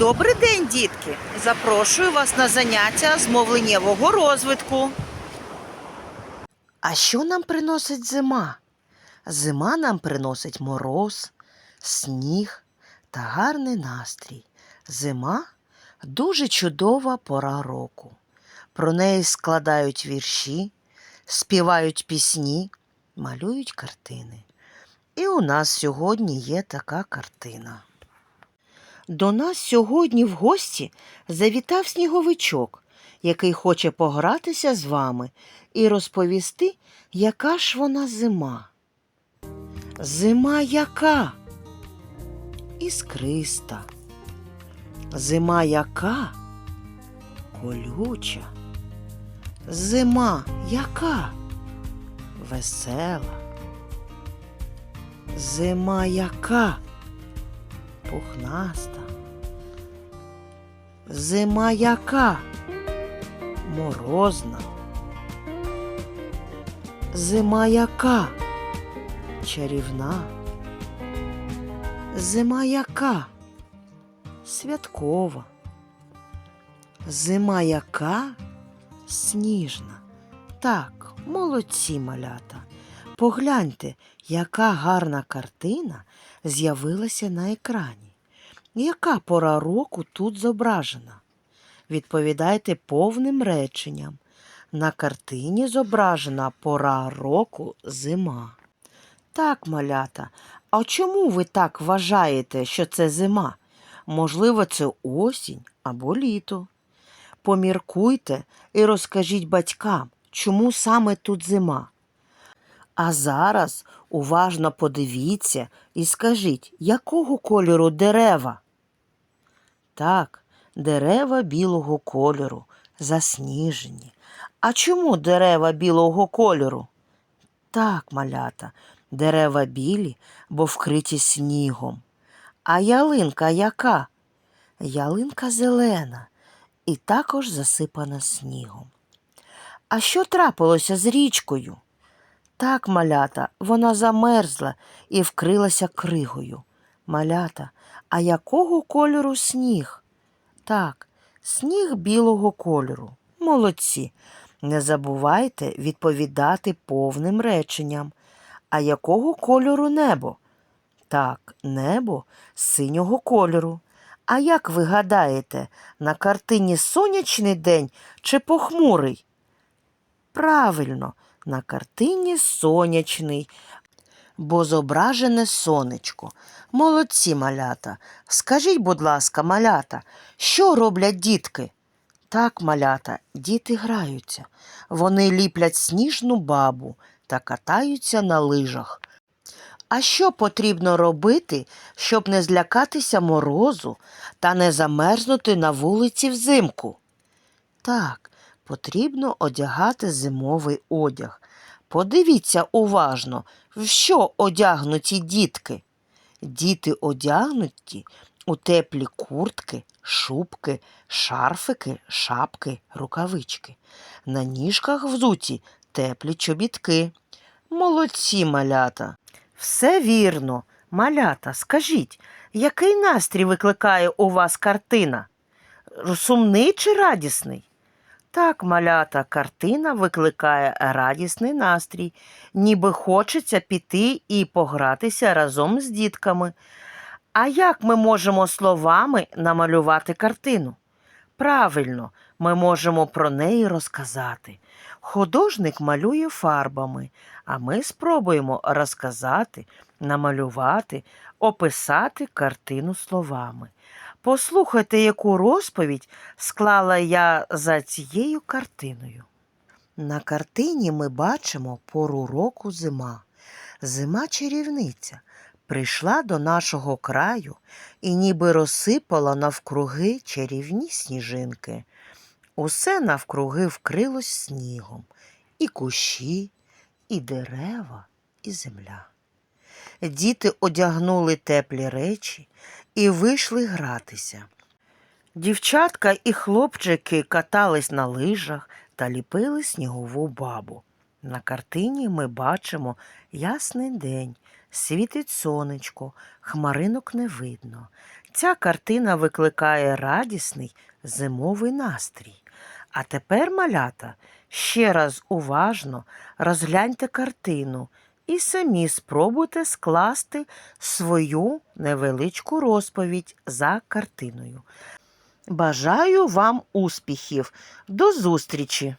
Добрий день, дітки! Запрошую вас на заняття з мовленнєвого розвитку. А що нам приносить зима? Зима нам приносить мороз, сніг та гарний настрій. Зима дуже чудова пора року. Про неї складають вірші, співають пісні, малюють картини. І у нас сьогодні є така картина. До нас сьогодні в гості завітав сніговичок, який хоче погратися з вами і розповісти, яка ж вона зима. Зима яка? Іскриста. Зима яка? Колюча. Зима яка? Весела. Зима яка? Пухнаста. Зима яка? Морозна. Зима яка? Чарівна. Зима яка? Святкова. Зима яка? Сніжна. Так, молодці малята. Погляньте, яка гарна картина з'явилася на екрані. Яка пора року тут зображена? Відповідайте повним реченням. На картині зображена пора року зима. Так, малята, а чому ви так вважаєте, що це зима? Можливо, це осінь або літо. Поміркуйте і розкажіть батькам, чому саме тут зима. А зараз уважно подивіться і скажіть, якого кольору дерева? Так, дерева білого кольору, засніжені. А чому дерева білого кольору? Так, малята, дерева білі, бо вкриті снігом. А ялинка яка? Ялинка зелена і також засипана снігом. А що трапилося з річкою? Так, малята, вона замерзла і вкрилася кригою. Малята, а якого кольору сніг? Так, сніг білого кольору. Молодці. Не забувайте відповідати повним реченням. А якого кольору небо? Так, небо синього кольору. А як ви гадаєте, на картині сонячний день чи похмурий? Правильно, на картині сонячний, бо зображене сонечко. Молодці малята. Скажіть, будь ласка, малята, що роблять дітки? Так, малята, діти граються. Вони ліплять сніжну бабу та катаються на лижах. А що потрібно робити, щоб не злякатися морозу та не замерзнути на вулиці взимку? Так, потрібно одягати зимовий одяг. Подивіться уважно, в що одягнуті дітки. Діти одягнуті у теплі куртки, шубки, шарфики, шапки, рукавички. На ніжках взуті теплі чобітки. Молодці малята. Все вірно. Малята, скажіть, який настрій викликає у вас картина? Сумний чи радісний? Так, малята, картина викликає радісний настрій, ніби хочеться піти і погратися разом з дітками. А як ми можемо словами намалювати картину? Правильно, ми можемо про неї розказати. Художник малює фарбами, а ми спробуємо розказати, намалювати, описати картину словами. Послухайте, яку розповідь склала я за цією картиною. На картині ми бачимо пору року зима. Зима чарівниця прийшла до нашого краю і ніби розсипала навкруги чарівні сніжинки. Усе навкруги вкрилось снігом, і кущі, і дерева, і земля. Діти одягнули теплі речі і вийшли гратися. Дівчатка і хлопчики катались на лижах та ліпили снігову бабу. На картині ми бачимо ясний день, світить сонечко, хмаринок не видно. Ця картина викликає радісний зимовий настрій. А тепер, малята, ще раз уважно розгляньте картину і самі спробуйте скласти свою невеличку розповідь за картиною. Бажаю вам успіхів. До зустрічі!